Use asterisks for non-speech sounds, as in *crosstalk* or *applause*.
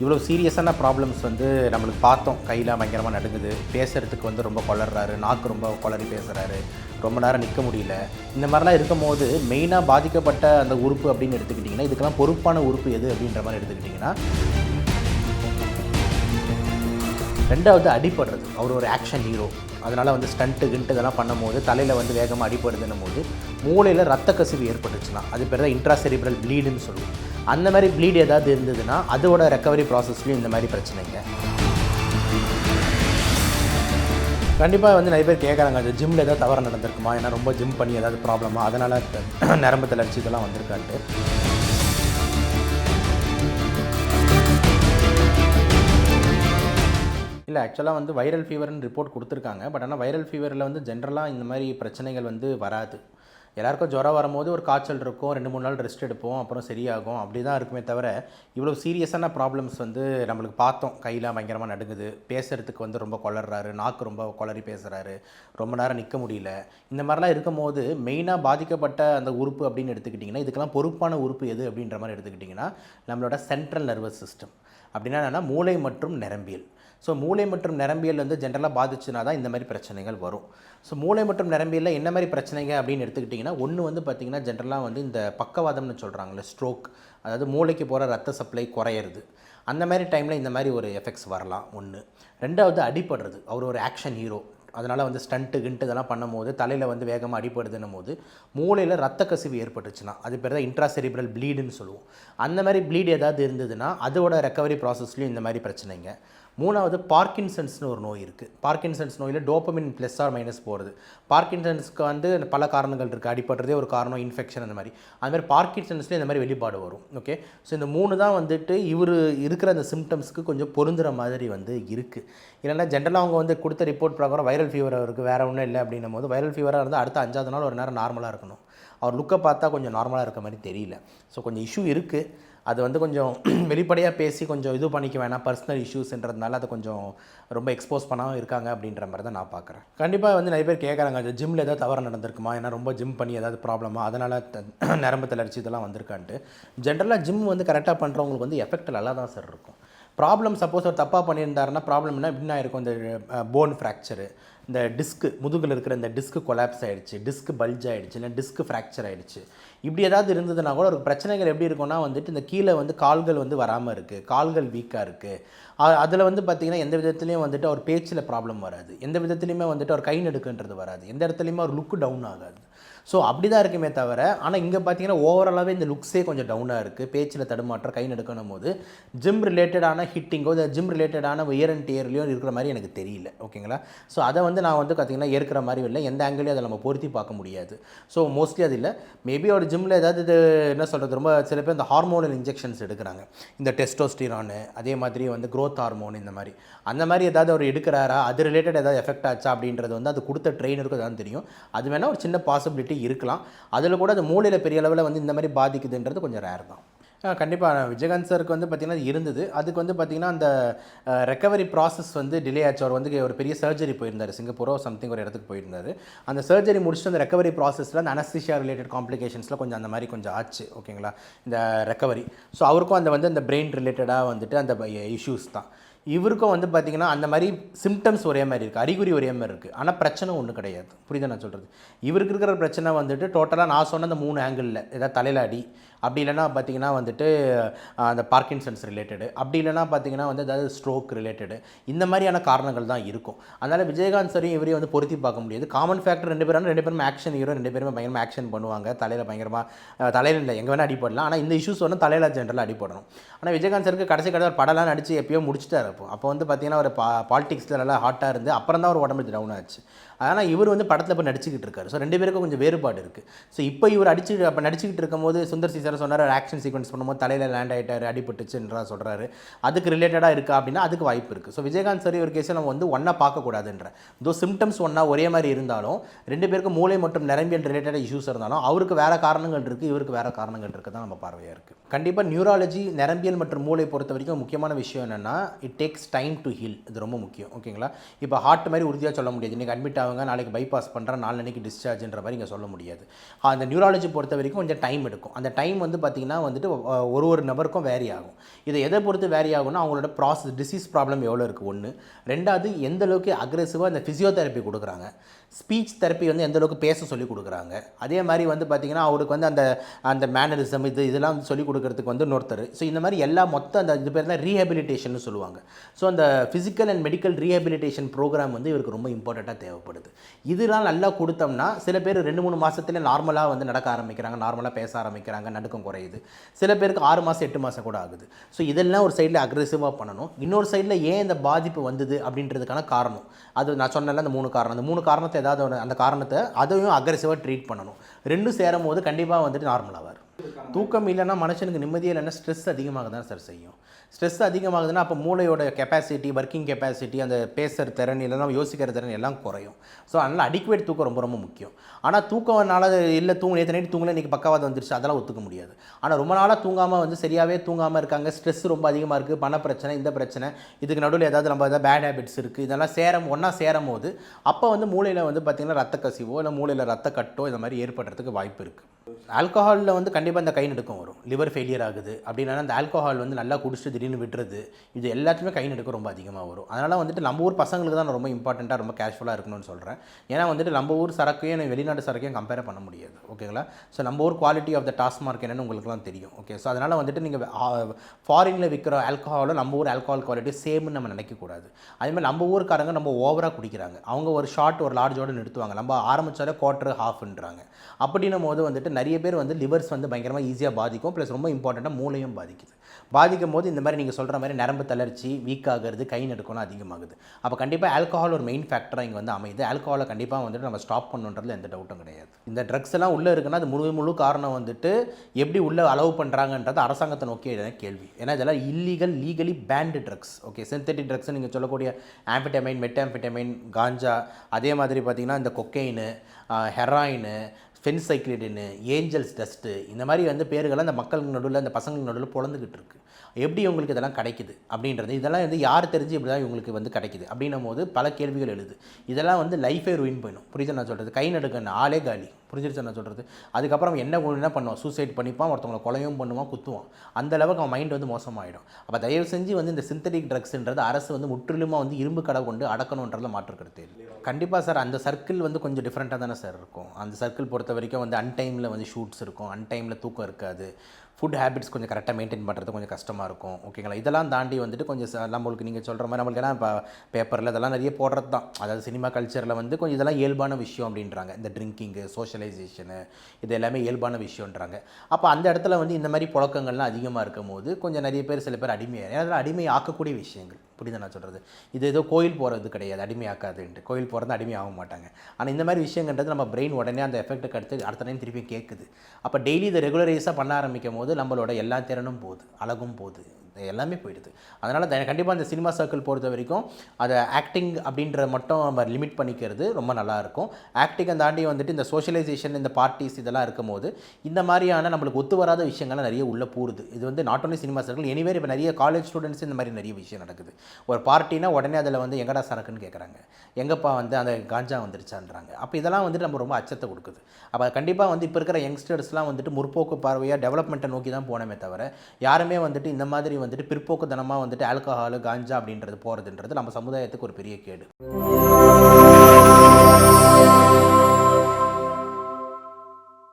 இவ்வளோ சீரியஸான ப்ராப்ளம்ஸ் வந்து நம்மளுக்கு பார்த்தோம். கையில் பயங்கரமாக நடுங்குது. பேசுகிறதுக்கு வந்து ரொம்ப கொளறாரு நாக்கு ரொம்ப கொளறி பேசுகிறாரு ரொம்ப நேரம் நிற்க முடியல. இந்த மாதிரிலாம் இருக்கும்போது மெயினாக பாதிக்கப்பட்ட அந்த உறுப்பு அப்படின்னு எடுத்துக்கிட்டிங்கன்னா இதுக்கெல்லாம் பொறுப்பான உறுப்பு எது அப்படின்ற மாதிரி எடுத்துக்கிட்டிங்கன்னா ரெண்டாவது அடிபடுறது. அவர் ஒரு ஆக்ஷன் ஹீரோ அதனால் வந்து ஸ்டண்ட்டு கிண்ட்டு இதெல்லாம் பண்ணும்போது தலையில் வந்து வேகமாக அடிபடுதுன்னும் போது மூளையில் ரத்த கசிவு ஏற்பட்டுச்சுன்னா அது பேர் தான் இன்ட்ராசெரிபிரல் ப்ளீடுன்னு சொல்லுவோம். அந்த மாதிரி ப்ளீட் ஏதாவது இருந்ததுன்னா அதோட ரெக்கவரி ப்ராசஸ்லையும் இந்த மாதிரி பிரச்சனைங்க. கண்டிப்பாக வந்து நிறைய பேர் கேட்குறாங்க அது ஜிம்மில் ஏதாவது தவறு நடந்திருக்குமா? ஏன்னா ரொம்ப ஜிம் பண்ணி ஏதாவது ப்ராப்ளமாக அதனால் *clears throat* நரம்பு தளர்ச்சி இதெல்லாம் வந்திருக்கான்ட்டு. இல்லை ஆக்சுவலாக வந்து வைரல் ஃபீவர்னு ரிப்போர்ட் கொடுத்துருக்காங்க. பட் ஆனால் வைரல் ஃபீவரில் வந்து ஜென்ரலாக இந்த மாதிரி பிரச்சனைகள் வந்து வராது. எல்லாருக்கும் ஜுரம் வரும்போது ஒரு காய்ச்சல் இருக்கும் ரெண்டு மூணு நாள் ரெஸ்ட் எடுப்போம் அப்புறம் சரியாகும். அப்படி தான் இருக்குமே தவிர இவ்வளோ சீரியஸான ப்ராப்ளம்ஸ் வந்து நம்மளுக்கு பார்த்தோம். கையில் பயங்கரமாக நடுங்குது. பேசுகிறதுக்கு வந்து ரொம்ப கொளறாரு நாக்கு ரொம்ப கொளறி பேசுகிறாரு ரொம்ப நேரம் நிற்க முடியல. இந்த மாதிரிலாம் இருக்கும்போது மெயினாக பாதிக்கப்பட்ட அந்த உறுப்பு அப்படின்னு எடுத்துக்கிட்டிங்கன்னா இதுக்கெல்லாம் பொறுப்பான உறுப்பு எது அப்படின்ற மாதிரி எடுத்துக்கிட்டிங்கன்னா நம்மளோட சென்ட்ரல் நர்வஸ் சிஸ்டம் அப்படின்னா என்னென்னா மூளை மற்றும் நரம்பியல். ஸோ மூளை மற்றும் நரம்பியல் வந்து ஜென்ரலாக பாதிச்சுனா தான் இந்த மாதிரி பிரச்சனைகள் வரும். ஸோ மூளை மற்றும் நரம்பியலில் என்ன மாதிரி பிரச்சனைங்க அப்படின்னு எடுத்துக்கிட்டிங்கன்னா ஒன்று வந்து பார்த்திங்கன்னா ஜென்ரலாக வந்து இந்த பக்கவாதம்னு சொல்கிறாங்களே ஸ்ட்ரோக் அதாவது மூளைக்கு போகிற ரத்த சப்ளை குறையிறது. அந்த மாதிரி டைமில் இந்த மாதிரி ஒரு எஃபெக்ட்ஸ் வரலாம் ஒன்று ரெண்டாவது அடிபடுறது அவர் ஒரு ஆக்ஷன் ஹீரோ அதனால் வந்து ஸ்டண்ட்டு கிண்ட்டு இதெல்லாம் பண்ணும்போது தலையில் வந்து வேகமாக அடிப்படுதுன்னும் போது மூளையில் ரத்த கசிவு ஏற்பட்டுச்சுன்னா அது பேர் தான் இன்ட்ராசெரிப்ரல் ப்ளீடுன்னு சொல்லுவோம். அந்த மாதிரி ப்ளீடு ஏதாவது இருந்ததுன்னா அதோட ரெக்கவரி ப்ராசஸ்லேயும் இந்த மாதிரி பிரச்சனைங்க. மூணாவது பார்க்கின்சன்ஸ்னு ஒரு நோய் இருக்குது பார்க்கின்சன்ஸ் நோயில் டோப்பமின் ப்ளஸ் ஆர் மைனஸ் போகிறது பார்க்கின்சன்ஸ்க்கு வந்து பல காரணங்கள் இருக்குது அடிபடுறதே ஒரு காரணம் இன்ஃபெக்ஷன் அந்த மாதிரி. அது மாதிரி பார்க்கின்சன்ஸ்லேயே இந்த மாதிரி வெளிப்பாடு வரும். ஓகே ஸோ இந்த மூணு தான் வந்துட்டு இவர் இருக்கிற அந்த சிம்டம்ஸ்க்கு கொஞ்சம் பொருந்துகிற மாதிரி வந்து இருக்குது இல்லைன்னா ஜென்ரலாக அவங்க வந்து கொடுத்த ரிப்போர்ட் பிரகாரம் வைரல் ஃபீவர் அவருக்கு வேறு ஒன்றும் இல்லை அப்படின்னும் போது வைரல் ஃபீவராக இருந்தால் அடுத்த அஞ்சாவது நாள் ஒரு நேரம் நார்மலாக இருக்கணும். அவர் லுக்கை பார்த்தா கொஞ்சம் நார்மலாக இருக்க மாதிரி தெரியல. ஸோ கொஞ்சம் இஷ்யூ இருக்குது அது வந்து கொஞ்சம் *clears throat* வெளிப்படையாக பேசி கொஞ்சம் இது பண்ணிக்க வேணாம் பர்சனல் இஷ்யூஸ்ன்றதுனால அதை கொஞ்சம் ரொம்ப எக்ஸ்போஸ் பண்ணாமல் இருக்காங்க அப்படின்ற மாதிரி தான் நான் பார்க்குறேன். கண்டிப்பாக வந்து நிறைய பேர் கேட்குறாங்க அது ஜிம்மில் ஏதாவது தவறு நடந்திருக்குமா? ஏன்னா ரொம்ப ஜிம் பண்ணி ஏதாவது ப்ராப்ளமாக அதனால் *clears throat* நரம்பு தளர்ச்சி இதெல்லாம் வந்திருக்கான்ட்டு. ஜென்ரலாக ஜிம் வந்து கரெக்டாக பண்ணுறவங்களுக்கு வந்து எஃபெக்ட் நல்லா தான் சார் இருக்கும். ப்ராப்ளம் சப்போஸ் அவர் தப்பாக பண்ணியிருந்தாருன்னா ப்ராப்ளம் என்ன? எப்படின்னா இருக்கும் இந்த போன் ஃப்ராக்சரு இந்த டிஸ்க்கு முதுகில் இருக்கிற இந்த டிஸ்க்கு கொலாப்ஸ் ஆகிடுச்சு டிஸ்க்கு பல்ஜ் ஆகிடுச்சு இல்லை டிஸ்க்கு ஃப்ராக்சர் ஆயிடுச்சு. இப்படி ஏதாவது இருந்ததுன்னா கூட ஒரு பிரச்சனைகள் எப்படி இருக்கும்னா வந்துட்டு இந்த கீழே வந்து கால்கள் வந்து வராமல் இருக்குது கால்கள் வீக்காக இருக்குது அதில் வந்து பார்த்திங்கன்னா எந்த விதத்துலேயும் வந்துட்டு அவர் பேச்சில் ப்ராப்ளம் வராது. எந்த விதத்துலையுமே வந்துட்டு அவர் கை நடுக்குன்றது வராது. எந்த இடத்துலையுமே அவர் லுக்கு டவுன் ஆகாது. ஸோ அப்படி தான் இருக்குமே தவிர ஆனால் இங்கே பார்த்தீங்கன்னா ஓவராலாகவே இந்த லுக்ஸே கொஞ்சம் டவுனாக இருக்குது பேச்சில் தடுமாற்றம் கை நடுக்கணும் போது ஜிம் ரிலேட்டடான ஹிட்டிங்கோ இந்த ஜிம் ரிலேட்டடான இயர் அண்ட் டியர்லையோ இருக்கிற மாதிரி எனக்கு தெரியல. ஓகேங்களா? ஸோ அதை வந்து நான் வந்து பார்த்திங்கன்னா ஏற்கிற மாதிரி இல்லை. எந்த ஆங்கிலையும் அதை நம்ம பொருத்தி பார்க்க முடியாது. ஸோ மோஸ்ட்லி அது இல்லை. மேபி ஒரு ஜிம்மில் ஏதாவது இது என்ன சொல்கிறது ரொம்ப சில பேர் இந்த ஹார்மோனல் இன்ஜெக்ஷன்ஸ் எடுக்கிறாங்க. இந்த டெஸ்டோஸ்டிரானு அதே மாதிரி வந்து க்ரோத் ஹார்மோன் இந்த மாதிரி. அந்த மாதிரி ஏதாவது அவர் எடுக்கிறாரா? அது ரிலேட்டட் ஏதாவது எஃபெக்ட் ஆச்சா? அப்படின்றது வந்து அது கொடுத்த ட்ரெயினருக்கு தான் தெரியும். அது வேணால் ஒரு சின்ன பாசிபிலிட்டி இருக்கலாம். அதில் கூட அது மூளையில் பெரிய அளவில் வந்து இந்த மாதிரி பாதிக்குதுன்றது கொஞ்சம் ரேர் தான். கண்டிப்பாக விஜயகாந்த் சாருக்கு வந்து பார்த்திங்கன்னா இருந்தது. அதுக்கு வந்து பார்த்திங்கன்னா அந்த ரெக்கவரி ப்ராசஸ் வந்து டிலே ஆச்சு. அவர் வந்து ஒரு பெரிய சர்ஜரி போயிருந்தார். சிங்கப்பூரோ சம்திங் ஒரு இடத்துக்கு போயிருந்தார். அந்த சர்ஜரி முடிச்சுட்டு அந்த ரெக்கவரி ப்ராசஸில் அந்த அனஸ்திஷியா ரிலேட்டட் காம்ப்ளிகேஷன்ஸில் கொஞ்சம் அந்த மாதிரி கொஞ்சம் ஆச்சு. ஓகேங்களா? இந்த ரெக்கவரி ஸோ அவருக்கும் அந்த வந்து அந்த பிரெயின் ரிலேட்டடாக வந்துட்டு அந்த இஷ்யூஸ் தான். இவருக்கும் வந்து பார்த்திங்கன்னா அந்த மாதிரி சிம்டம்ஸ் ஒரே மாதிரி இருக்குது அறிகுறி ஒரே மாதிரி இருக்குது ஆனால் பிரச்சனை ஒன்றும் கிடையாது. புரியுதா நான் சொல்கிறது இவருக்கு இருக்கிற பிரச்சனை வந்துட்டு டோட்டலாக நான் சொன்ன அந்த மூணு ஆங்கிளில் ஏதாவது தலையில் அடி அப்படி இல்லைனா பார்த்தீங்கன்னா வந்துட்டு அந்த பார்க்கின்சன்ஸ் ரிலேட்டடு அப்படி இல்லைன்னா பார்த்தீங்கன்னா வந்து ஏதாவது ஸ்ட்ரோக் ரிலேட்டடு இந்த மாதிரியான காரணங்கள் தான் இருக்கும். அதனால் விஜயகாந்த் சரையும் இவரையும் வந்து பொருத்தி பார்க்க முடியாது. காமன் ஃபேக்டர் ரெண்டு பேரும் ரெண்டு பேரும் ஆக்ஷன் ஹீரோ ரெண்டு பேருமே பயங்கரமாக ஆக்ஷன் பண்ணுவாங்க. தலையில் பயங்கரமாக தலையில் இல்லை எங்கே வேணால் அடிப்படலாம் ஆனால் இந்த இஷ்யூஸ் வந்து தலையில் ஜென்ரலாக அடிப்படணும் ஆனால் விஜயகாந்த் சருக்கு கடைசி கடைசி படம்லாம் நடித்து எப்பயோ முடிச்சிட்டாரு. அப்போ அப்போ வந்து பார்த்தீங்கன்னா ஒரு பா பாலிடிக்ஸில் நல்லா ஹாட்டாக இருந்து அப்புறம் தான் ஒரு உடம்பு டவுன் ஆச்சு. ஆனால் இவர் வந்து படத்தில் இப்போ நடிச்சுக்கிட்டு இருக்காரு. ஸோ ரெண்டு பேருக்கும் கொஞ்சம் வேறுபாடு இருக்குது ஸோ இப்போ இவர் அடிச்சு அப்போ நடிச்சுக்கிட்டு இருக்கும்போது சுந்தர் சி சார் சொன்னார் ஆக்ஷன் சீக்வன்ஸ் பண்ணும்போது தலையில் லேண்ட் ஆகிட்டார் அடிபட்டுச்சுன்றா சொல்கிறாரு அதுக்கு ரிலேட்டடாக இருக்கா? அப்படின்னா அதுக்கு வாய்ப்பு இருக்குது ஸோ விஜயகாந்த் சார் ஒரு கேஸில் நம்ம வந்து ஒன்றா பார்க்கக்கூடாதுன்ற. தோ சிம்டம்ஸ் ஒன்றா ஒரே மாதிரி இருந்தாலும் ரெண்டு பேருக்கும் மூளை மற்றும் நரம்பியல் ரிலேட்டட் இஷ்யூஸ் இருந்தாலும் அவருக்கு வேறு காரணங்கள் இருக்குது இவருக்கு வேறு காரணங்கள் இருக்குது தான் நம்ம பார்வையாக இருக்குது கண்டிப்பாக நியூராலஜி நரம்பியல் மற்றும் மூளை பொறுத்த வரைக்கும் முக்கியமான விஷயம் என்னென்னா it takes time to heal இது ரொம்ப முக்கியம். ஓகேங்களா இப்போ ஹார்ட் மாதிரி உறுதியாக சொல்ல முடியாது. இன்றைக்கி அட்மிட் ஆக அவங்க நாளைக்கு பைபாஸ் பண்ணுறேன் நாளன்னைக்கு டிஸ்சார்ஜ்ன்ற மாதிரி இங்கே சொல்ல முடியாது. அந்த நியூராலஜி பொறுத்த வரைக்கும் கொஞ்சம் டைம் எடுக்கும். அந்த டைம் வந்து பார்த்திங்கன்னா வந்துட்டு ஒரு ஒரு நபருக்கும் வேரி ஆகும். இதை எதை பொறுத்து வேரி ஆகும்னா அவங்களோட ப்ராசஸ் டிசீஸ் ப்ராப்ளம் எவ்வளோ இருக்குது ஒன்று ரெண்டாவது எந்த அளவுக்கு அக்ரெசிவாக இந்த ஃபிசியோதெரப்பி கொடுக்குறாங்க? ஸ்பீச் தெரப்பி வந்து எந்த அளவுக்கு பேச சொல்லி கொடுக்குறாங்க? அதே மாதிரி வந்து பார்த்திங்கன்னா அவருக்கு வந்து அந்த அந்த மேனரிசம் இது இதெல்லாம் வந்து சொல்லி கொடுக்குறதுக்கு வந்து இன்னொருத்தர். ஸோ இந்த மாதிரி எல்லா மொத்த அந்த இது பேர் தான் ரீஹபிலிட்டேஷன் சொல்லுவாங்க. ஸோ அந்த physical and medical rehabilitation program வந்து இவருக்கு ரொம்ப இம்பார்ட்டண்ட்டாக தேவைப்படுது. இதெல்லாம் நல்லா கொடுத்தோம்னா சில பேர் ரெண்டு மூணு மாதத்துல நார்மலாக வந்து நடக்க ஆரம்பிக்கிறாங்க நார்மலாக பேச ஆரம்பிக்கிறாங்க நடுக்கம் குறையுது. சில பேருக்கு ஆறு மாதம் எட்டு மாதம் கூட ஆகுது. ஸோ இதெல்லாம் ஒரு சைடில் அக்ரெசிவாக பண்ணணும். இன்னொரு சைடில் ஏன் இந்த பாதிப்பு வந்தது அப்படின்றதுக்கான காரணம். அது நான் சொன்னல அந்த மூணு காரணம். அந்த மூணு காரணத்தை ஏதாவது ஒரு அந்த காரணத்தை அதையும் அக்ரெசிவாக ட்ரீட் பண்ணணும். ரெண்டும் சேரும் போது கண்டிப்பாக வந்துட்டு நார்மலாக தூக்கம் இல்லைன்னா மனுஷனுக்கு நிம்மதியாக இல்லைன்னா ஸ்ட்ரெஸ் அதிகமாக தான் சார் செய்யும். ஸ்ட்ரெஸ் அதிகமாகுதுன்னா அப்போ மூளையோட கெப்பாசிட்டி ஒர்க்கிங் கெப்பாசிட்டி அந்த பேசுகிற திறன் இல்லைனா யோசிக்கிற திறன் எல்லாம் குறையும். ஸோ அதனால் அடிக்குவேட் தூக்கம் ரொம்ப ரொம்ப முக்கியம். ஆனால் தூக்கம்னால இல்லை தூங்க நேற்று நைட்டு தூங்கல இன்றைக்கி பக்கவாதம் வந்துருச்சு அதெல்லாம் ஒத்துக்க முடியாது. ஆனால் ரொம்ப நாளாக தூங்காமல் வந்து சரியாகவே தூங்காமல் இருக்காங்க ஸ்ட்ரெஸ் ரொம்ப அதிகமாக இருக்குது பண பிரச்சனை இந்த பிரச்சனை இதுக்கு நடுவில் ஏதாவது நம்ம ஏதாவது பேட் ஹேபிட்ஸ் இருக்குது இதெல்லாம் சேரம் ஒன்றா சேரும் போது அப்போ வந்து மூளையில் வந்து பார்த்திங்கன்னா ரத்த கசிவோ இல்லை மூளையில் ரத்த கட்டோ இந்த மாதிரி ஏற்படுறதுக்கு வாய்ப்பு இருக்குது ஆல்கஹாலில் வந்து கண்டிப்பாக அந்த கை நடுக்கம் வரும். லிவர் ஃபெயிலியர் ஆகுது. அப்படின்னா அந்த ஆல்கஹால் வந்து நல்லா குடிச்சிட்டு திடீர்னு விட்டுறது இது எல்லாத்துக்குமே கை நடுக்கம் ரொம்ப அதிகமாக வரும். அதனால் வந்துட்டு நம்ம ஊர் பசங்களுக்கு தான் ரொம்ப இம்பார்ட்டண்ட்டாக ரொம்ப கேஷுவலாக இருக்கணும்னு சொல்கிறேன் ஏன்னா வந்துட்டு நம்ம ஊர் சரக்கையும் எனக்கு வெளிநாட்டு சரக்கையும் கம்பேர் பண்ண முடியாது. ஓகேங்களா ஸோ நம்ம ஊர் quality of the toss mark உங்களுக்குலாம் தெரியும். ஓகே ஸோ அதனால் வந்துட்டு நீங்கள் ஃபாரினில் விற்கிற ஆல்கஹாலும் நம்ம ஊர் ஆல்கஹால் குவாலிட்டி சேம்னு நம்ம நினைக்கக்கூடாது அதேமாதிரி நம்ம ஊருக்காரங்க நம்ம ஓவராக குடிக்கிறாங்க. அவங்க ஒரு ஷார்ட் ஒரு லார்ஜோடு நிறுத்துவாங்க. நம்ம ஆரம்பித்தாலே குவார்ட்டர் ஹாஃப்ன்றாங்க அப்படின்னும் போது வந்துட்டு நிறைய பேர் வந்து லிவர்ஸ் வந்து பயங்கரமாக ஈஸியாக பாதிக்கும். ப்ளஸ் ரொம்ப இம்பார்ட்டண்ட்டாக மூளையும் பாதிக்குது. பாதிக்கும் போது இந்த மாதிரி நீங்கள் சொல்கிற மாதிரி நரம்பு தளர்ச்சி வீக் ஆகிறது கை நடுக்கணும் அதிகமாகுது. அப்போ கண்டிப்பாக ஆல்கஹால் ஒரு மெயின் ஃபேக்டராக இங்கே வந்து அமையுது. ஆல்கஹாலை கண்டிப்பாக வந்துட்டு நம்ம ஸ்டாப் பண்ணுன்றதுல எந்த டவுட்டும் கிடையாது. இந்த ட்ரக்ஸ் எல்லாம் உள்ளே இருக்குன்னா அது முழு முழு காரணம் வந்துட்டு எப்படி உள்ளே அலோவ் பண்ணுறாங்கன்றது அரசாங்கத்தை நோக்கி கேள்வி. ஏன்னா இதெல்லாம் illegal legally banned drugs okay synthetic drugs நீங்கள் சொல்லக்கூடிய ஆம்பிட்டமைன் மெட்டாம்பிட்டமைன் காஞ்சா அதே மாதிரி பார்த்தீங்கன்னா இந்த கொக்கெயின் ஹெராயின் ஃபென்சைக்ளிடின்னு ஏஞ்சல்ஸ் டஸ்ட்டு இந்த மாதிரி வந்து பேர்கள் அந்த மக்கள் நடுவில் அந்த பசங்களுக்கு நடுவில் பிறந்துக்கிட்டு இருக்கு. எப்படி உங்களுக்கு இதெல்லாம் கிடைக்குது அப்படின்றது இதெல்லாம் வந்து யார் தெரிஞ்சு இப்படி தான் இவங்களுக்கு வந்து கிடைக்குது அப்படின்னும் போது பல கேள்விகள் எழுது. இதெல்லாம் வந்து லைஃபே ருயின் போயிடும். புரிஞ்சு நான் சொல்கிறது கை நடுக்கன்னு ஆளே காலி. புரிஞ்சிருச்சு நான் சொல்கிறது அதுக்கப்புறம் என்ன ஒண்ணு என்ன பண்ணுவான்? சூசைட் பண்ணிப்பான் ஒருத்தவங்களை கொலையும் பண்ணுவான் குத்துவான். அந்த அளவுக்கு அவன் மைண்ட் வந்து மோசமாயிடும். அப்போ தயவு செஞ்சு வந்து இந்த சிந்தட்டிக் ட்ரக்ஸ்ன்றது அரசு வந்து முற்றிலுமாக வந்து இரும்பு கடை கொண்டு அடக்கணுன்றதுல மாற்றுக்கிறது கண்டிப்பாக சார் அந்த சர்க்கிள் வந்து கொஞ்சம் டிஃப்ரெண்ட்டாக தானே சார் இருக்கும். அந்த சர்க்கிள் பொறுத்த வரைக்கும் வந்து அன்டைமில் வந்து ஷூட்ஸ் இருக்கும். அன்டைமில் தூக்கம் இருக்காது. ஃபுட் ஹேபிட்ஸ் கொஞ்சம் கரெக்டாக மெயின்டைன் பண்ணுறது கொஞ்சம் கஷ்டமாக இருக்கும். ஓகேங்களா இதெல்லாம் தாண்டி வந்துட்டு கொஞ்சம் நம்மளுக்கு நீங்கள் சொல்கிற மாதிரி நம்மளுக்கு ஏன்னா இப்போ பேப்பரில் இதெல்லாம் நிறைய போடுறது தான் அதாவது சினிமா கல்ச்சரில் வந்து கொஞ்சம் இதெல்லாம் இயல்பான விஷயம் அப்படின்றாங்க. இந்த ட்ரிங்கிங்கு சோஷியலைசேஷனு இது எல்லாமே இயல்பான விஷயன்றாங்க அப்போ அந்த இடத்துல வந்து இந்த மாதிரி புழக்கங்கள்லாம் அதிகமாக இருக்கும் போது கொஞ்சம் நிறைய பேர் சில பேர் அடிமையாக ஏன்னா அதெல்லாம் அடிமை ஆக்கக்கூடிய விஷயங்கள். புரியுது நான் சொல்கிறது இது ஏதோ கோயில் போகிறது கிடையாது அடிமையாக்காதுன்ட்டு கோயில் போகிறது அடிமை ஆக மாட்டாங்க. ஆனால் இந்த மாதிரி விஷயங்கன்றது நம்ம பிரெயின் உடனே அந்த எஃபெக்ட்டுக்கு அடுத்து அடுத்த டைம் திருப்பி கேட்குது அப்போ டெய்லி இதை ரெகுலரைஸாக பண்ண ஆரம்பிக்கும் போது நம்மளோட எல்லா திறனும் போகுது அழகும் போகுது எல்லாமே போயிடுது. அதனால் கண்டிப்பாக அந்த சினிமா சர்க்கிள் பொறுத்த வரைக்கும் அதை ஆக்டிங் அப்படின்ற மட்டும் நம்ம லிமிட் பண்ணிக்கிறது ரொம்ப நல்லாயிருக்கும் ஆக்டிங்கை தாண்டி வந்துட்டு இந்த சோஷியலைசேஷன் இந்த பார்ட்டிஸ் இதெல்லாம் இருக்கும்போது இந்த மாதிரியான நம்மளுக்கு ஒத்து வராத விஷயங்கள்லாம் நிறைய உள்ளே போகுது. இது வந்து not only cinema circle anywhere இப்போ நிறைய காலேஜ் ஸ்டூடெண்ட்ஸ் இந்த மாதிரி நிறைய விஷயம் நடக்குது. ஒரு பார்ட்டினா உடனே அதில் வந்து எங்கடா சரக்குன்னு கேட்குறாங்க எங்கப்பா வந்து அந்த காஞ்சா வந்துருச்சான்றாங்க. அப்போ இதெல்லாம் வந்துட்டு நம்ம ரொம்ப அச்சத்தை கொடுக்குது. அப்போ கண்டிப்பாக வந்து இப்போ இருக்கிற யங்ஸ்டர்ஸ்லாம் வந்துட்டு முற்போக்கு பார்வையாக டெவலப்மெண்ட்டை நோக்கி தான் போனமே தவிர யாருமே வந்துட்டு இந்த மாதிரி வந்துட்டு பிற்போக்கு தனமாக வந்துட்டு ஆல்கஹாலு காஞ்சா அப்படின்றது போகிறதுன்றது நம்ம சமுதாயத்துக்கு ஒரு பெரிய கேடு.